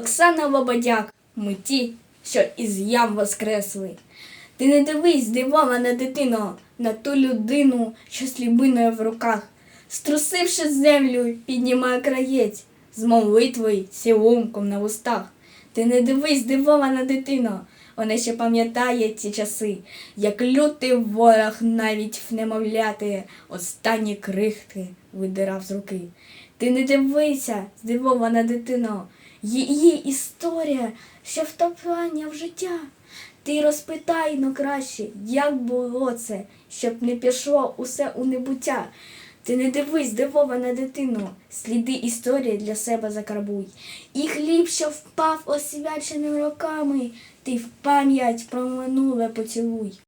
Оксана Лободяк, ми ті, що із ям воскресли. Ти не дивись, здивована дитино, на ту людину, що з в руках, струсивши землю, піднімає краєць з молитвою, цілунком на устах. Ти не дивись, здивована дитино, вона ще пам'ятає ці часи, як лютий ворог навіть немовляти останні крихти видирав з руки. Ти не дивися, здивована дитино, її історія ще втоплення в життя. Ти розпитай ну краще, як було це, щоб не пішло усе у небуття. Ти не дивись, здивована дитину, сліди історії для себе закарбуй. І хліб, що впав освяченим роками, ти в пам'ять про минуле поцілуй.